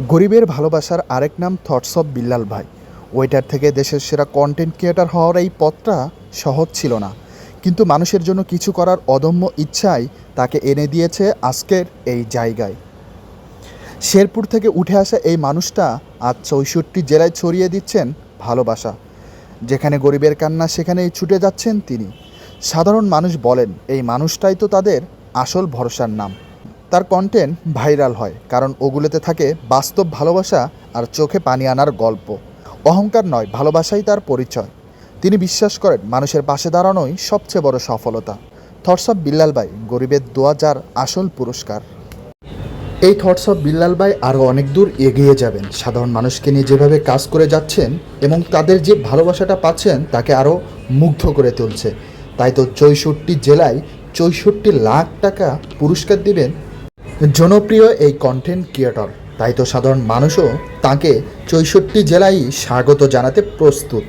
গরিবের ভালোবাসার আরেক নাম থটস অফ বিল্লাল ভাই। ওয়েটার থেকে দেশের সেরা কন্টেন্ট ক্রিয়েটার হওয়ার এই পথটা সহজ ছিল না। কিন্তু মানুষের জন্য কিছু করার অদম্য ইচ্ছাই তাকে এনে দিয়েছে আজকের এই জায়গায়। শেরপুর থেকে উঠে আসা এই মানুষটা আজ চৌষট্টি জেলায় ছড়িয়ে দিচ্ছেন ভালোবাসা। যেখানে গরিবের কান্না, সেখানেই ছুটে যাচ্ছেন তিনি। সাধারণ মানুষ বলেন, এই মানুষটাই তো তাদের আসল ভরসার নাম। তার কন্টেন্ট ভাইরাল হয়, কারণ ওগুলোতে থাকে বাস্তব ভালোবাসা আর চোখে পানি আনার গল্প। অহংকার নয়, ভালোবাসাই তার পরিচয়। তিনি বিশ্বাস করেন মানুষের পাশে দাঁড়ানোই সবচেয়ে বড় সফলতা। থটস অফ বিল্লাল ভাই গরিবের দোয়া যার আসল পুরস্কার। এই থটস অফ বিল্লাল ভাই আরও অনেক দূর এগিয়ে যাবেন। সাধারণ মানুষকে নিয়ে যেভাবে কাজ করে যাচ্ছেন এবং তাদের যে ভালোবাসাটা পাচ্ছেন, তাকে আরও মুগ্ধ করে তুলছে। তাই তো চৌষট্টি জেলায় চৌষট্টি লাখ টাকা পুরস্কার দিবেন জনপ্রিয় এই কন্টেন্ট ক্রিয়েটর তাই তো সাধারণ মানুষও তাকে চৌষট্টি জেলায় স্বাগত জানাতে প্রস্তুত।